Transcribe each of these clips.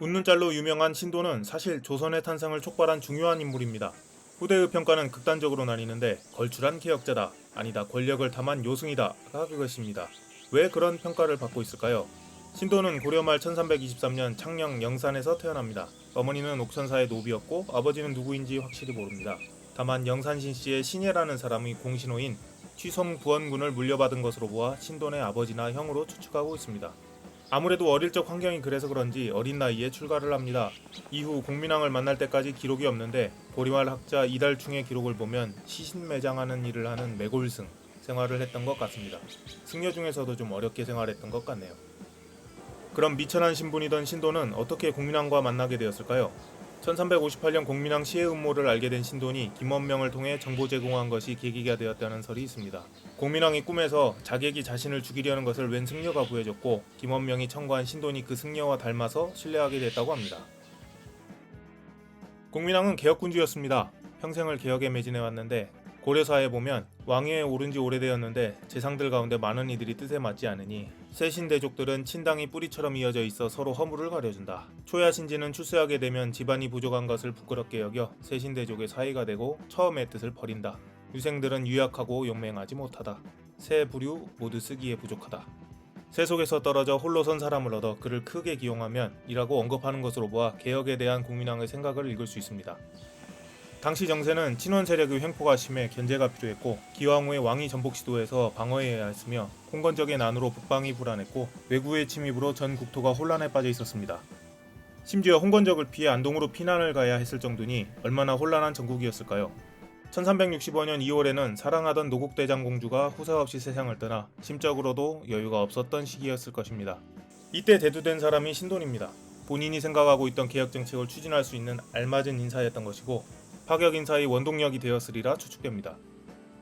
웃는 짤로 유명한 신도는 사실 조선의 탄생을 촉발한 중요한 인물입니다. 후대의 평가는 극단적으로 나뉘는데 걸출한 개혁자다, 아니다 권력을 탐한 요승이다가 그것입니다. 왜 그런 평가를 받고 있을까요? 신도는 고려 말 1323년 창녕 영산에서 태어납니다. 어머니는 옥천사의 노비였고 아버지는 누구인지 확실히 모릅니다. 다만 영산신 씨의 신예라는 사람이 공신호인 취성 부원군을 물려받은 것으로 보아 신돈의 아버지나 형으로 추측하고 있습니다. 아무래도 어릴 적 환경이 그래서 그런지 어린 나이에 출가를 합니다. 이후 공민왕을 만날 때까지 기록이 없는데 고리말 학자 이달충의 기록을 보면 시신매장하는 일을 하는 매골승 생활을 했던 것 같습니다. 승려 중에서도 좀 어렵게 생활했던 것 같네요. 그럼 미천한 신분이던 신도는 어떻게 공민왕과 만나게 되었을까요? 1358년 공민왕 시해 음모를 알게 된 신돈이 김원명을 통해 정보 제공한 것이 계기가 되었다는 설이 있습니다. 공민왕이 꿈에서 자객이 자신을 죽이려는 것을 웬 승려가 보여줬고 김원명이 청구한 신돈이 그 승려와 닮아서 신뢰하게 됐다고 합니다. 공민왕은 개혁군주였습니다. 평생을 개혁에 매진해 왔는데 고려사에 보면 왕위에 오른 지 오래되었는데 재상들 가운데 많은 이들이 뜻에 맞지 않으니 세신대족들은 친당이 뿌리처럼 이어져 있어 서로 허물을 가려준다. 초야신지는 출세하게 되면 집안이 부족한 것을 부끄럽게 여겨 세신대족의 사이가 되고 처음의 뜻을 버린다. 유생들은 유약하고 용맹하지 못하다. 새 부류 모두 쓰기에 부족하다. 세 속에서 떨어져 홀로 선 사람을 얻어 그를 크게 기용하면 이라고 언급하는 것으로 보아 개혁에 대한 국민왕의 생각을 읽을 수 있습니다. 당시 정세는 친원 세력의 횡포가 심해 견제가 필요했고 기왕 후의 왕위 전복 시도에서 방어해야 했으며 홍건적의 난으로 북방이 불안했고 외구의 침입으로 전 국토가 혼란에 빠져 있었습니다. 심지어 홍건적을 피해 안동으로 피난을 가야 했을 정도니 얼마나 혼란한 전국이었을까요? 1365년 2월에는 사랑하던 노국대장 공주가 후사 없이 세상을 떠나 심적으로도 여유가 없었던 시기였을 것입니다. 이때 대두된 사람이 신돈입니다. 본인이 생각하고 있던 개혁 정책을 추진할 수 있는 알맞은 인사였던 것이고 파격 인사의 원동력이 되었으리라 추측됩니다.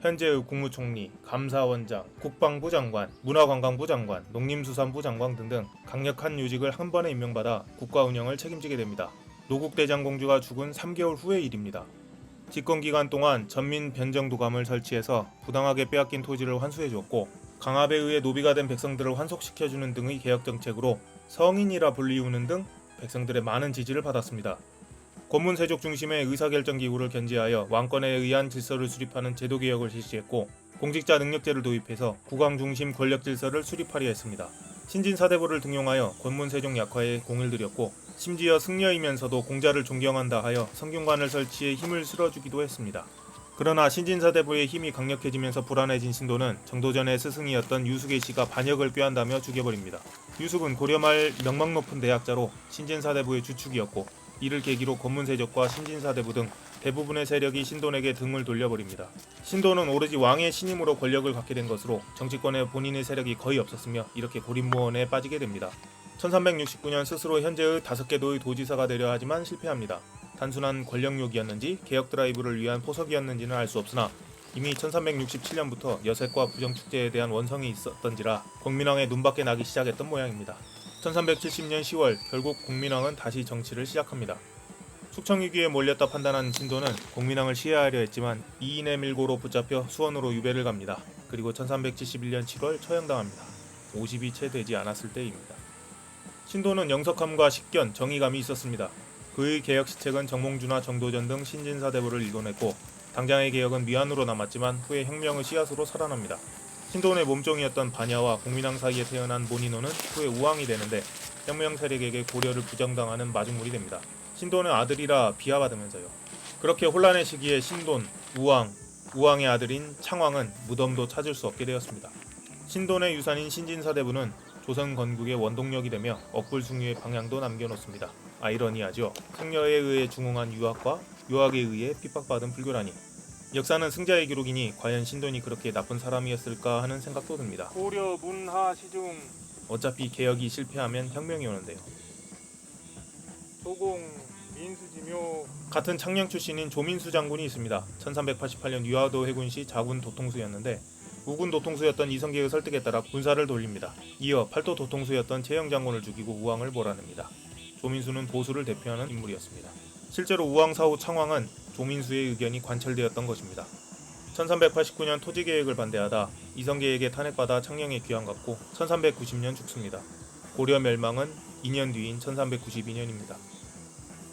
현재의 국무총리, 감사원장, 국방부 장관, 문화관광부 장관, 농림수산부 장관 등등 강력한 요직을 한 번에 임명받아 국가 운영을 책임지게 됩니다. 노국 대장 공주가 죽은 3개월 후의 일입니다. 집권 기간 동안 전민 변정도감을 설치해서 부당하게 빼앗긴 토지를 환수해 주었고 강압에 의해 노비가 된 백성들을 환속시켜주는 등의 개혁 정책으로 성인이라 불리우는 등 백성들의 많은 지지를 받았습니다. 권문세족 중심의 의사결정 기구를 견제하여 왕권에 의한 질서를 수립하는 제도 개혁을 실시했고 공직자 능력제를 도입해서 국왕 중심 권력 질서를 수립하려 했습니다. 신진사대부를 등용하여 권문세종 약화에 공을 들였고 심지어 승려이면서도 공자를 존경한다 하여 성균관을 설치해 힘을 실어주기도 했습니다. 그러나 신진사대부의 힘이 강력해지면서 불안해진 신도는 정도전의 스승이었던 유숙의 씨가 반역을 꾀한다며 죽여버립니다. 유숙은 고려 말 명망 높은 대학자로 신진사대부의 주축이었고 이를 계기로 권문세족과 신진사대부 등 대부분의 세력이 신돈에게 등을 돌려버립니다. 신돈은 오로지 왕의 신임으로 권력을 갖게 된 것으로 정치권에 본인의 세력이 거의 없었으며 이렇게 고립무원에 빠지게 됩니다. 1369년 스스로 현재의 다섯 개 도의 도지사가 되려 하지만 실패합니다. 단순한 권력욕이었는지 개혁 드라이브를 위한 포석이었는지는 알 수 없으나 이미 1367년부터 여색과 부정축제에 대한 원성이 있었던지라 공민왕의 눈밖에 나기 시작했던 모양입니다. 1370년 10월 결국 공민왕은 다시 정치를 시작합니다. 숙청위기에 몰렸다 판단한 신도는 공민왕을 시해하려 했지만 이인의 밀고로 붙잡혀 수원으로 유배를 갑니다. 그리고 1371년 7월 처형당합니다. 50이 채 되지 않았을 때입니다. 신도는 영석함과 식견, 정의감이 있었습니다. 그의 개혁 시책은 정몽주나 정도전 등 신진사대부를 일궈냈고 당장의 개혁은 미안으로 남았지만 후에 혁명의 씨앗으로 살아납니다. 신돈의 몸종이었던 반야와 공민왕 사이에 태어난 모니노는 후에 우왕이 되는데 혁명 세력에게 고려를 부정당하는 마중물이 됩니다. 신돈은 아들이라 비하받으면서요. 그렇게 혼란의 시기에 신돈, 우왕, 우왕의 아들인 창왕은 무덤도 찾을 수 없게 되었습니다. 신돈의 유산인 신진사대부는 조선 건국의 원동력이 되며 억불숭유의 방향도 남겨놓습니다. 아이러니하죠. 승려에 의해 중흥한 유학과 유학에 의해 핍박받은 불교라니. 역사는 승자의 기록이니 과연 신돈이 그렇게 나쁜 사람이었을까 하는 생각도 듭니다. 고려 문하 시중 어차피 개혁이 실패하면 혁명이 오는데요. 소공 민수지묘 같은 창녕 출신인 조민수 장군이 있습니다. 1388년 유화도 해군 시 자군 도통수였는데 우군 도통수였던 이성계의 설득에 따라 군사를 돌립니다. 이어 팔도 도통수였던 최영 장군을 죽이고 우왕을 몰아냅니다. 조민수는 보수를 대표하는 인물이었습니다. 실제로 우왕 사후 창왕은 조민수의 의견이 관철되었던 것입니다. 1389년 토지 계획을 반대하다 이성계에게 탄핵받아 창녕에 귀환갔고 1390년 죽습니다. 고려 멸망은 2년 뒤인 1392년입니다.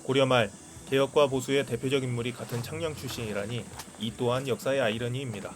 고려 말 개혁과 보수의 대표적 인물이 같은 창녕 출신이라니 이 또한 역사의 아이러니입니다.